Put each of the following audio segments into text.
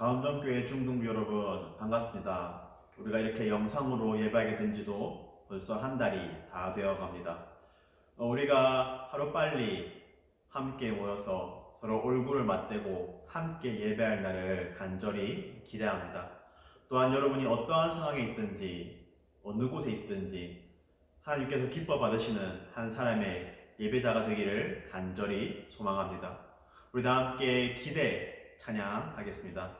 가운정교회 중등부 여러분 반갑습니다. 우리가 이렇게 영상으로 예배하게 된 지도 벌써 한 달이 다 되어 갑니다. 어, 우리가 하루빨리 함께 모여서 서로 얼굴을 맞대고 함께 예배할 날을 간절히 기대합니다. 또한 여러분이 어떠한 상황에 있든지 어느 곳에 있든지 하나님께서 기뻐 받으시는 한 사람의 예배자가 되기를 간절히 소망합니다. 우리 다 함께 기대 찬양하겠습니다.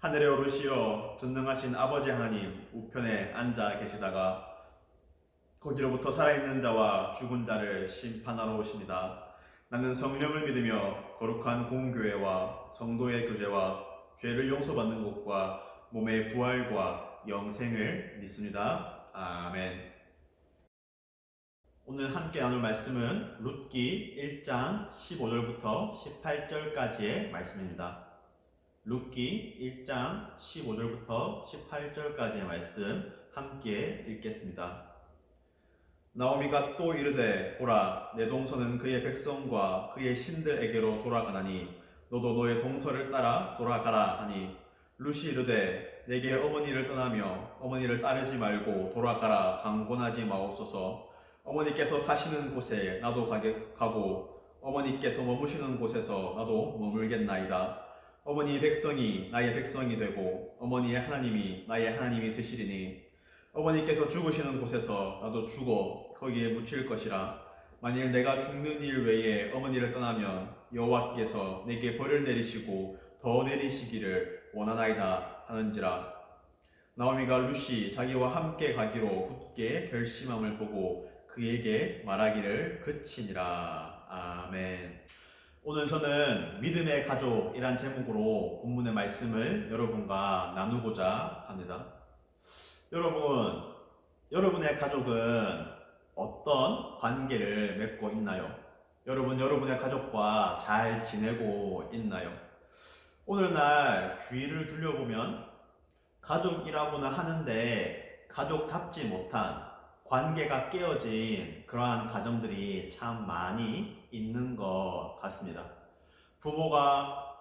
하늘에 오르시어 전능하신 아버지 하나님 우편에 앉아 계시다가 거기로부터 살아있는 자와 죽은 자를 심판하러 오십니다. 나는 성령을 믿으며 거룩한 공교회와 성도의 교제와 죄를 용서받는 것과 몸의 부활과 영생을 믿습니다. 아멘. 오늘 함께 나눌 말씀은 룻기 1장 15절부터 18절까지의 말씀입니다. 룻기 1장 15절부터 18절까지의 말씀 함께 읽겠습니다. 나오미가 또 이르되 보라 내 동서는 그의 백성과 그의 신들에게로 돌아가나니 너도 너의 동서를 따라 돌아가라 하니 룻이 이르되 내게 어머니를 떠나며 어머니를 따르지 말고 돌아가라 강권하지 마옵소서 어머니께서 가시는 곳에 나도 가게, 가고 어머니께서 머무시는 곳에서 나도 머물겠나이다 어머니의 백성이 나의 백성이 되고 어머니의 하나님이 나의 하나님이 되시리니 어머니께서 죽으시는 곳에서 나도 죽어 거기에 묻힐 것이라. 만일 내가 죽는 일 외에 어머니를 떠나면 여호와께서 내게 벌을 내리시고 더 내리시기를 원하나이다 하는지라. 나오미가 루시 자기와 함께 가기로 굳게 결심함을 보고 그에게 말하기를 그치니라. 아멘. 오늘 저는 믿음의 가족이란 제목으로 본문의 말씀을 여러분과 나누고자 합니다. 여러분, 여러분의 가족은 어떤 관계를 맺고 있나요? 여러분, 여러분의 가족과 잘 지내고 있나요? 오늘날 주위를 둘러보면 가족이라고는 하는데 가족답지 못한 관계가 깨어진 그러한 가정들이 참 많이 있는 것 같습니다. 부모가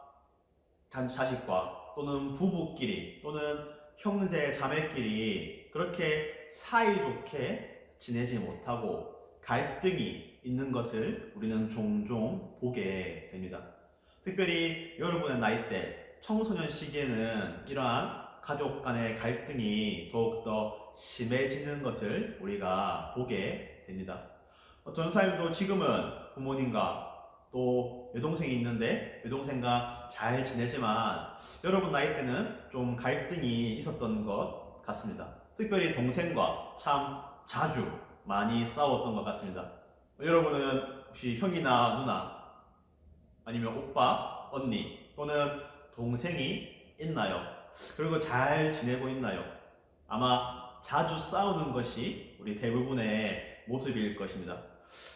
자- 자식과 또는 부부끼리 또는 형제 자매끼리 그렇게 사이좋게 지내지 못하고 갈등이 있는 것을 우리는 종종 보게 됩니다. 특별히 여러분의 나이대 청소년 시기에는 이러한 가족 간의 갈등이 더욱더 심해지는 것을 우리가 보게 됩니다. 어떤 사람도 지금은 부모님과 또 여동생이 있는데 여동생과 잘 지내지만 여러분 나이 때는 좀 갈등이 있었던 것 같습니다. 특별히 동생과 참 자주 많이 싸웠던 것 같습니다. 여러분은 혹시 형이나 누나 아니면 오빠, 언니 또는 동생이 있나요? 그리고 잘 지내고 있나요? 아마 자주 싸우는 것이 우리 대부분의 모습일 것입니다.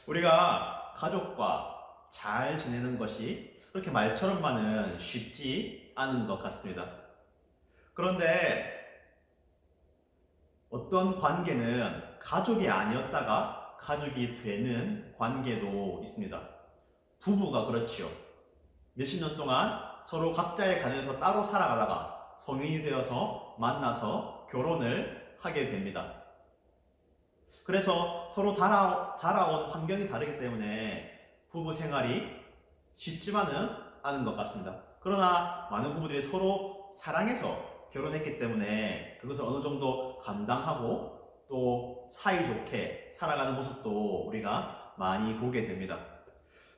우리가 가족과 잘 지내는 것이 그렇게 말처럼만은 쉽지 않은 것 같습니다. 그런데 어떤 관계는 가족이 아니었다가 가족이 되는 관계도 있습니다. 부부가 그렇지요. 몇십 년 동안 서로 각자의 가정에서 따로 살아가다가 성인이 되어서 만나서 결혼을 하게 됩니다. 그래서 서로 자라, 자라온 환경이 다르기 때문에 부부 생활이 쉽지만은 않은 것 같습니다. 그러나 많은 부부들이 서로 사랑해서 결혼했기 때문에 그것을 어느 정도 감당하고 또 사이좋게 살아가는 모습도 우리가 많이 보게 됩니다.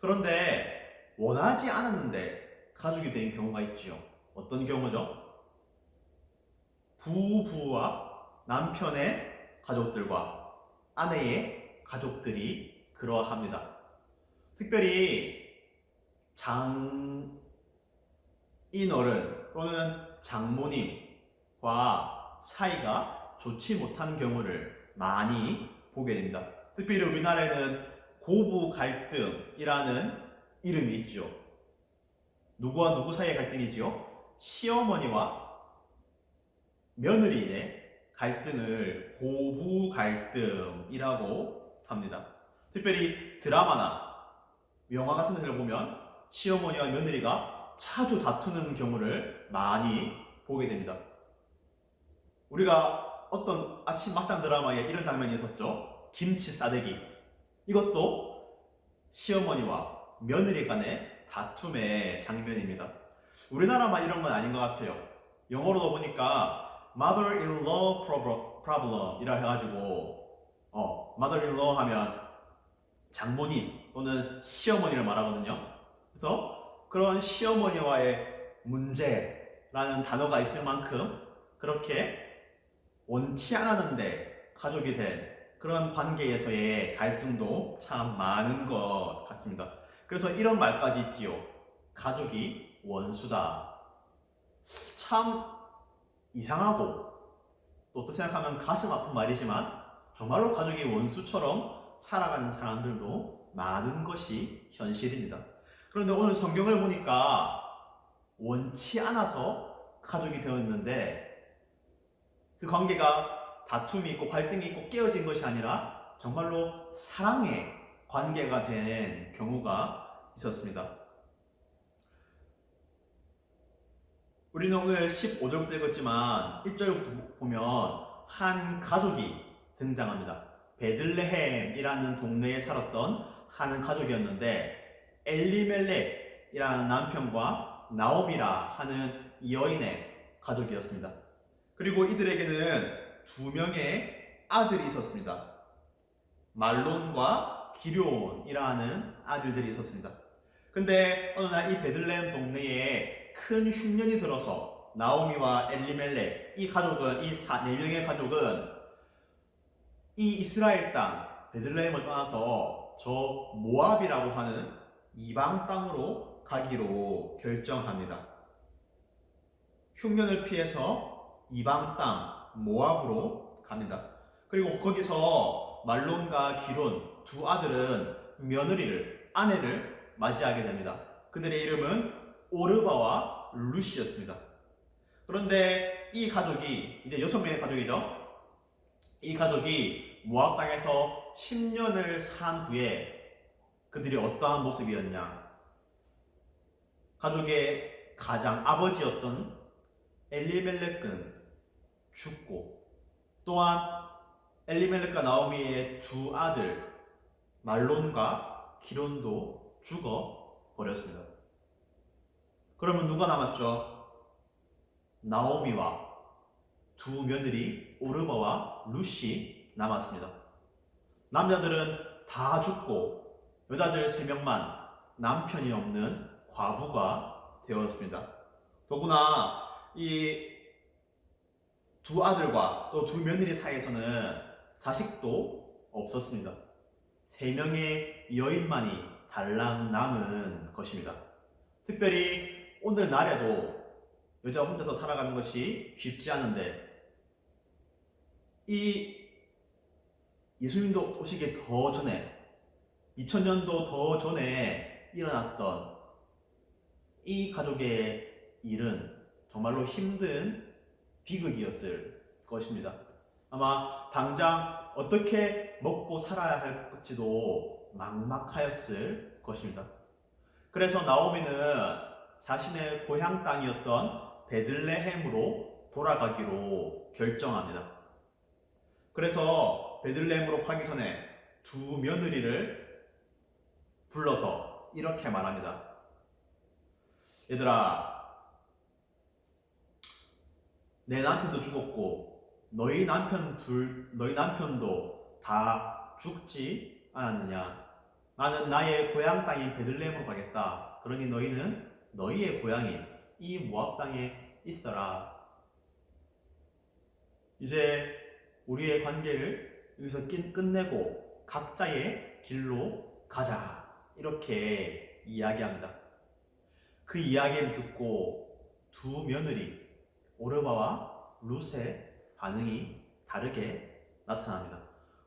그런데 원하지 않았는데 가족이 된 경우가 있지요. 어떤 경우죠? 부부와 남편의 가족들과 아내의 가족들이 그러합니다. 특별히 장인어른 또는 장모님과 사이가 좋지 못한 경우를 많이 보게 됩니다. 특별히 우리나라에는 고부 갈등이라는 이름이 있죠. 누구와 누구 사이의 갈등이지요? 시어머니와 며느리의 갈등을 고부 갈등이라고 합니다. 특별히 드라마나 영화 같은 데를 보면 시어머니와 며느리가 자주 다투는 경우를 많이 보게 됩니다. 우리가 어떤 아침 막장 드라마에 이런 장면이 있었죠. 김치 싸대기. 이것도 시어머니와 며느리 간의 다툼의 장면입니다. 우리나라만 이런 건 아닌 것 같아요. 영어로도 보니까 mother-in-law problem 이라 해가지고 어, mother-in-law 하면 장모님 또는 시어머니를 말하거든요. 그래서 그런 시어머니와의 문제라는 단어가 있을 만큼 그렇게 원치 않았는데 가족이 된 그런 관계에서의 갈등도 참 많은 것 같습니다. 그래서 이런 말까지 있지요. 가족이 원수다. 참 이상하고 또또 생각하면 가슴 아픈 말이지만 정말로 가족이 원수처럼 살아가는 사람들도 많은 것이 현실입니다. 그런데 오늘 성경을 보니까 원치 않아서 가족이 되었는데 그 관계가 다툼이 있고 갈등이 있고 깨어진 것이 아니라 정말로 사랑의 관계가 된 경우가 있었습니다. 우리는 오늘 15절부터 읽었지만 1절부터 보면 한 가족이 등장합니다. 베들레헴이라는 동네에 살았던 한 가족이었는데 엘리멜렉이라는 남편과 나오미라 하는 여인의 가족이었습니다. 그리고 이들에게는 두 명의 아들이 있었습니다. 말론과 기료온이라는 아들들이 있었습니다. 근데 어느 날 이 베들레헴 동네에 큰 흉년이 들어서 나오미와 엘리멜렉 이 가족은 이 네 명의 가족은 이 이스라엘 땅 베들레헴을 떠나서 저 모압이라고 하는 이방 땅으로 가기로 결정합니다. 흉년을 피해서 이방 땅 모압으로 갑니다. 그리고 거기서 말론과 기론 두 아들은 며느리를 아내를 맞이하게 됩니다. 그들의 이름은 오르바와 루시였습니다. 그런데 이 가족이 이제 여섯 명의 가족이죠. 이 가족이 모압 땅에서 10년을 산 후에 그들이 어떠한 모습이었냐? 가족의 가장 아버지였던 엘리멜렉은 죽고 또한 엘리멜렉과 나오미의 두 아들 말론과 기론도 죽어 버렸습니다. 그러면 누가 남았죠? 나오미와 두 며느리 오르바와 루시 남았습니다. 남자들은 다 죽고 여자들 세 명만 남편이 없는 과부가 되었습니다. 더구나 이 두 아들과 또 두 며느리 사이에서는 자식도 없었습니다. 세 명의 여인만이 달랑 남은 것입니다. 특별히 오늘 날에도 여자 혼자서 살아가는 것이 쉽지 않은데 이 예수님도 오시기 더 전에 2000년도 더 전에 일어났던 이 가족의 일은 정말로 힘든 비극이었을 것입니다. 아마 당장 어떻게 먹고 살아야 할지도 막막하였을 것입니다. 그래서 나오미는 자신의 고향 땅이었던 베들레헴으로 돌아가기로 결정합니다. 그래서 베들레헴으로 가기 전에 두 며느리를 불러서 이렇게 말합니다. 얘들아, 내 남편도 죽었고 너희 남편 둘, 너희 남편도 다 죽지 않았느냐? 나는 나의 고향 땅인 베들레헴으로 가겠다. 그러니 너희는 너희의 고향인 이 모압 땅에 있어라. 이제 우리의 관계를 여기서 끝- 끝내고 각자의 길로 가자. 이렇게 이야기합니다. 그 이야기를 듣고 두 며느리 오르바와 룻의 반응이 다르게 나타납니다.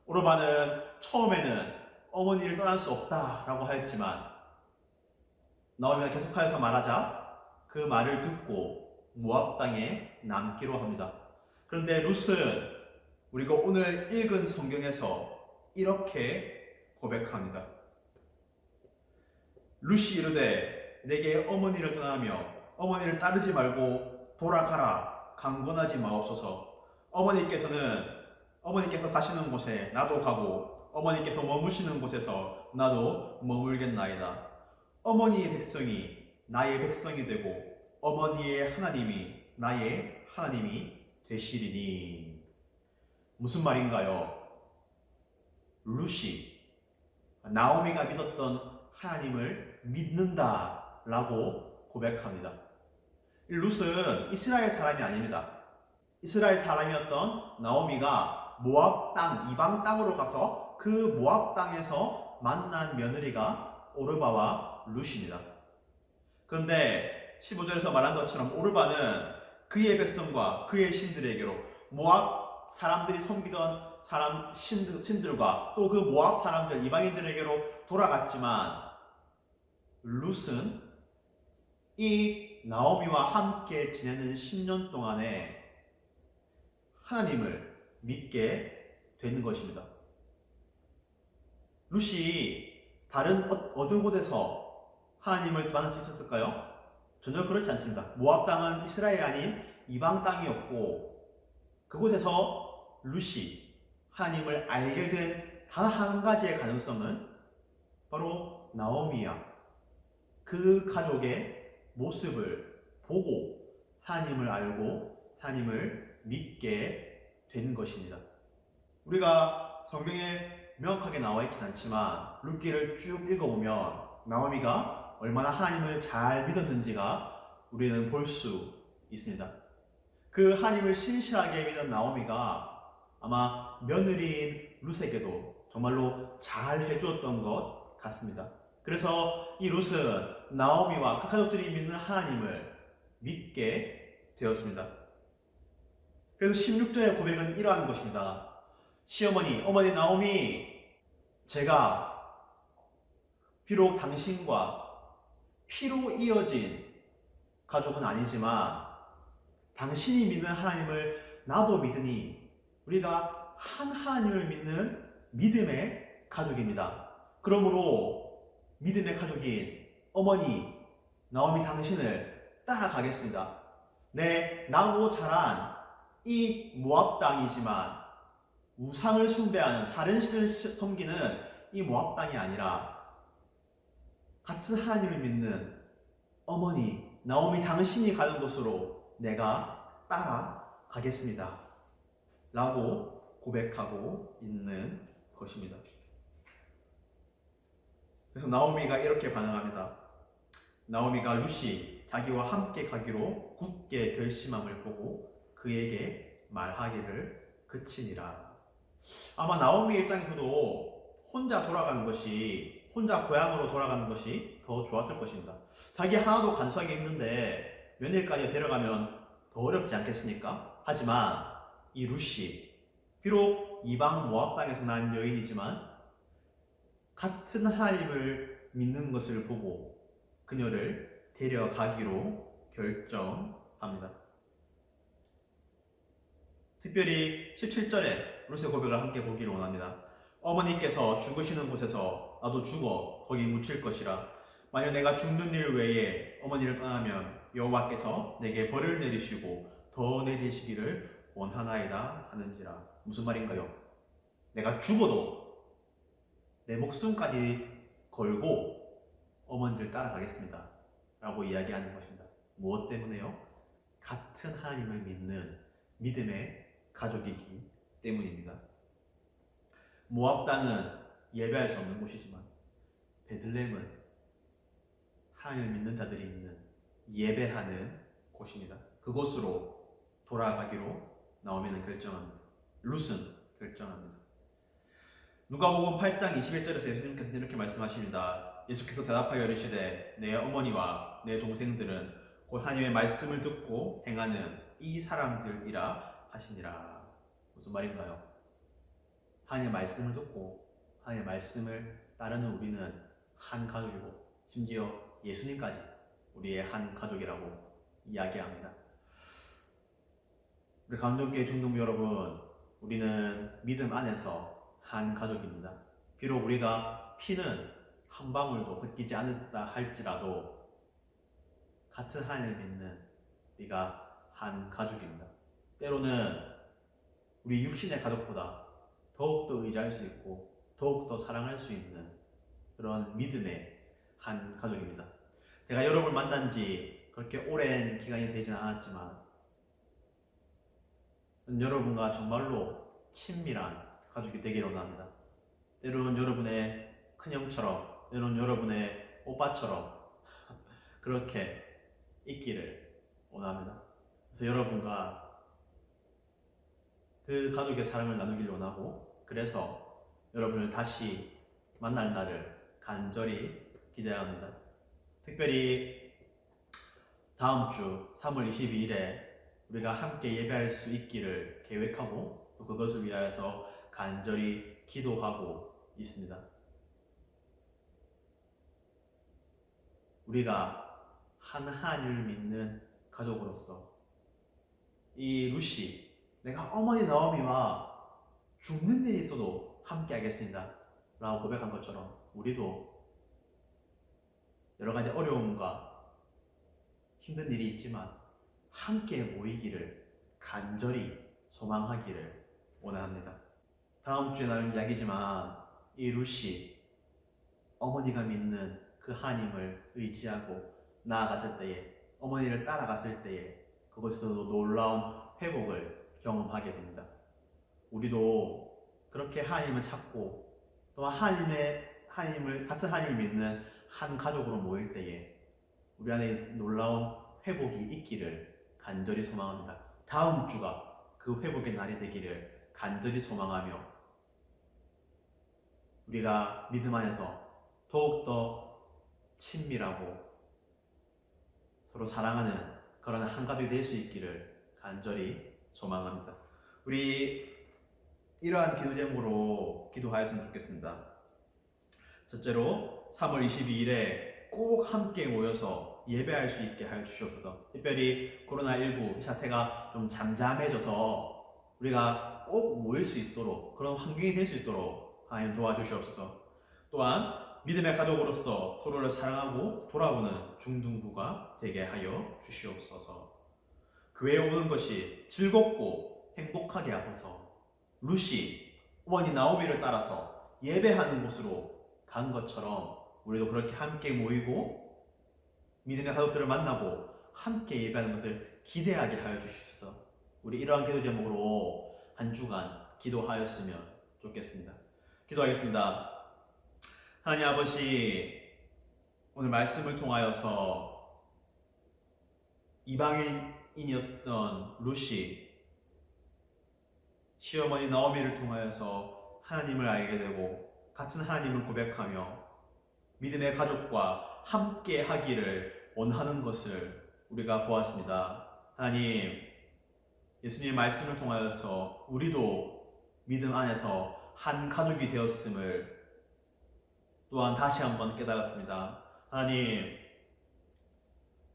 오르바는 처음에는 어머니를 떠날 수 없다라고 하였지만 나오미가 계속하여서 말하자 그 말을 듣고 모압 땅에 남기로 합니다. 그런데 룻은 우리가 오늘 읽은 성경에서 이렇게 고백합니다. 룻이 이르되 내게 어머니를 떠나며 어머니를 따르지 말고 돌아가라 강권하지 마옵소서. 어머니께서는 어머니께서 가시는 곳에 나도 가고 어머니께서 머무시는 곳에서 나도 머물겠나이다. 어머니의 백성이 나의 백성이 되고 어머니의 하나님이 나의 하나님이 되시리니 무슨 말인가요? 루시 나오미가 믿었던 하나님을 믿는다 라고 고백합니다. 이 룻은 이스라엘 사람이 아닙니다. 이스라엘 사람이었던 나오미가 모압 땅 이방 땅으로 가서 그 모압 땅에서 만난 며느리가 오르바와 룻입니다. 그런데 15절에서 말한 것처럼 오르바는 그의 백성과 그의 신들에게로 모압 사람들이 섬기던 사람 신들, 신들과 또 그 모압 사람들 이방인들에게로 돌아갔지만 룻은 이 나오미와 함께 지내는 10년 동안에 하나님을 믿게 되는 것입니다. 룻이 다른 어- 어느 곳에서 하나님을 만날 수 있었을까요? 전혀 그렇지 않습니다. 모압 땅은 이스라엘 아닌 이방 땅이었고 그곳에서 룻이 하나님을 알게 된 단 한 가지의 가능성은 바로 나오미야 그 가족의 모습을 보고 하나님을 알고 하나님을 믿게 된 것입니다. 우리가 성경에 명확하게 나와 있진 않지만 룻기를 쭉 읽어보면 나오미가 얼마나 하나님을 잘 믿었는지가 우리는 볼 수 있습니다. 그 하나님을 신실하게 믿은 나오미가 아마 며느리인 룻에게도 정말로 잘 해주었던 것 같습니다. 그래서 이 룻은 나오미와 그 가족들이 믿는 하나님을 믿게 되었습니다. 그래서 16절의 고백은 이러한 것입니다. 시어머니, 어머니 나오미, 제가 비록 당신과 피로 이어진 가족은 아니지만 당신이 믿는 하나님을 나도 믿으니 우리가 한 하나님을 믿는 믿음의 가족입니다. 그러므로 믿음의 가족인 어머니 나오미 당신을 따라가겠습니다. 내 나고 자란 이 모압 땅이지만 우상을 숭배하는 다른 신을 섬기는 이 모압 땅이 아니라 같은 하나님을 믿는 어머니 나오미 당신이 가는 곳으로 내가 따라가겠습니다. 라고 고백하고 있는 것입니다. 그래서 나오미가 이렇게 반응합니다. 나오미가 루시 자기와 함께 가기로 굳게 결심함을 보고 그에게 말하기를 그치니라. 아마 나오미 입장에서도 혼자 돌아가는 것이 혼자 고향으로 돌아가는 것이 더 좋았을 것입니다. 자기 하나도 간수하기 힘든데 며느리까지 데려가면 더 어렵지 않겠습니까? 하지만 이 루시 비록 이방 모압 땅에서 난 여인이지만 같은 하나님을 믿는 것을 보고 그녀를 데려가기로 결정합니다. 특별히 17절에 루스의 고백을 함께 보기를 원합니다. 어머니께서 죽으시는 곳에서 나도 죽어 거기 묻힐 것이라. 만약 내가 죽는 일 외에 어머니를 떠나면 여호와께서 내게 벌을 내리시고 더 내리시기를 원하나이다 하는지라. 무슨 말인가요? 내가 죽어도 내 목숨까지 걸고 어머니를 따라가겠습니다. 라고 이야기하는 것입니다. 무엇 때문에요? 같은 하나님을 믿는 믿음의 가족이기 때문입니다. 모압 땅은 예배할 수 없는 곳이지만 베들레헴은 하나님을 믿는 자들이 있는 예배하는 곳입니다. 그곳으로 돌아가기로 나오미는 결정합니다. 룻은 결정합니다. 누가복음 8장 21절에서 예수님께서 이렇게 말씀하십니다. 예수께서 대답하여 이르시되 내 어머니와 내 동생들은 곧 하나님의 말씀을 듣고 행하는 이 사람들이라 하시니라. 무슨 말인가요? 하나님의 말씀을 듣고 하나님의 말씀을 따르는 우리는 한 가족이고 심지어 예수님까지 우리의 한 가족이라고 이야기합니다. 우리 감동교회 중동 여러분, 우리는 믿음 안에서 한 가족입니다. 비록 우리가 피는 한 방울도 섞이지 않았다 할지라도 같은 하나님을 믿는 우리가 한 가족입니다. 때로는 우리 육신의 가족보다 더욱더 의지할 수 있고 더욱더 사랑할 수 있는 그런 믿음의 한 가족입니다. 제가 여러분을 만난 지 그렇게 오랜 기간이 되지는 않았지만 여러분과 정말로 친밀한 가족이 되기를 원합니다. 때로는 여러분의 큰형처럼, 때로는 여러분의 오빠처럼 그렇게 있기를 원합니다. 그래서 여러분과 그 가족의 사랑을 나누기를 원하고 그래서 여러분을 다시 만날 날을 간절히 기대합니다. 특별히 다음 주 3월 22일에 우리가 함께 예배할 수 있기를 계획하고 또 그것을 위하여서 간절히 기도하고 있습니다. 우리가 한 하나님을 믿는 가족으로서 이 루시 내가 어머니 나오미와 죽는 일이 있어도 함께 하겠습니다. 라고 고백한 것처럼 우리도 여러 가지 어려움과 힘든 일이 있지만 함께 모이기를 간절히 소망하기를 원합니다. 다음 주에 나눌 이야기지만 이 루시 어머니가 믿는 그 하나님을 의지하고 나아갔을 때에 어머니를 따라갔을 때에 그곳에서도 놀라운 회복을 경험하게 됩니다. 우리도 그렇게 하나님을 찾고 또 하나님의 하나님을 같은 하나님을 믿는 한 가족으로 모일 때에 우리 안에 놀라운 회복이 있기를 간절히 소망합니다. 다음 주가 그 회복의 날이 되기를 간절히 소망하며 우리가 믿음 안에서 더욱더 친밀하고 서로 사랑하는 그런 한 가족이 될 수 있기를 간절히 소망합니다. 우리 이러한 기도 제목으로 기도하였으면 좋겠습니다. 첫째로 3월 22일에 꼭 함께 모여서 예배할 수 있게 하여 주시옵소서. 특별히 코로나19 사태가 좀 잠잠해져서 우리가 꼭 모일 수 있도록 그런 환경이 될 수 있도록 하나님 도와주시옵소서. 또한 믿음의 가족으로서 서로를 사랑하고 돌아보는 중등부가 되게 하여 주시옵소서. 교회에 오는 것이 즐겁고 행복하게 하소서. 루시 어머니 나오미를 따라서 예배하는 곳으로 간 것처럼 우리도 그렇게 함께 모이고 믿음의 가족들을 만나고 함께 예배하는 것을 기대하게 하여 주시옵소서. 우리 이러한 기도 제목으로 한 주간 기도하였으면 좋겠습니다. 기도하겠습니다. 하나님 아버지 오늘 말씀을 통하여서 이방인이었던 루시 시어머니 나오미를 통하여서 하나님을 알게 되고 같은 하나님을 고백하며 믿음의 가족과 함께 하기를 원하는 것을 우리가 보았습니다. 하나님, 예수님의 말씀을 통하여서 우리도 믿음 안에서 한 가족이 되었음을 또한 다시 한번 깨달았습니다. 하나님,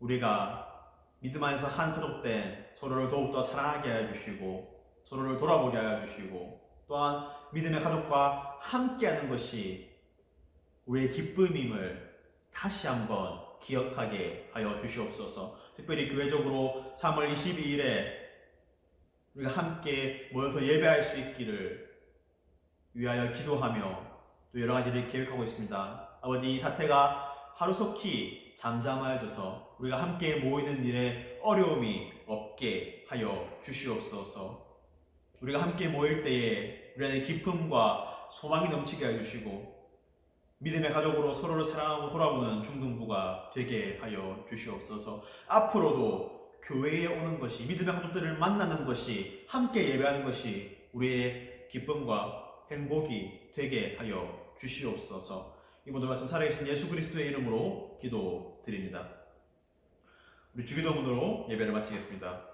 우리가 믿음 안에서 한 가족된 서로를 더욱더 사랑하게 하여 주시고 서로를 돌아보게 하여 주시고 또한 믿음의 가족과 함께하는 것이 우리의 기쁨임을 다시 한번 기억하게 하여 주시옵소서. 특별히 교회적으로 3월 22일에 우리가 함께 모여서 예배할 수 있기를 위하여 기도하며 또 여러 가지를 계획하고 있습니다. 아버지 이 사태가 하루속히 잠잠하여져서 우리가 함께 모이는 일에 어려움이 없게 하여 주시옵소서. 우리가 함께 모일 때에 우리 안에 기쁨과 소망이 넘치게 하여 주시고 믿음의 가족으로 서로를 사랑하고 돌아보는 중등부가 되게 하여 주시옵소서. 앞으로도 교회에 오는 것이 믿음의 가족들을 만나는 것이 함께 예배하는 것이 우리의 기쁨과 행복이 되게 하여 주시옵소서. 이 모든 말씀 살아계신 예수 그리스도의 이름으로 기도드립니다. 우리 주기도문으로 예배를 마치겠습니다.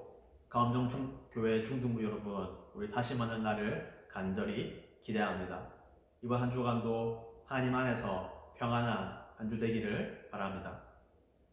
가음정 중, 교회 중등부 여러분, 우리 다시 만난 날을 간절히 기대합니다. 이번 한 주간도 하나님 안에서 평안한 한 주 되기를 바랍니다.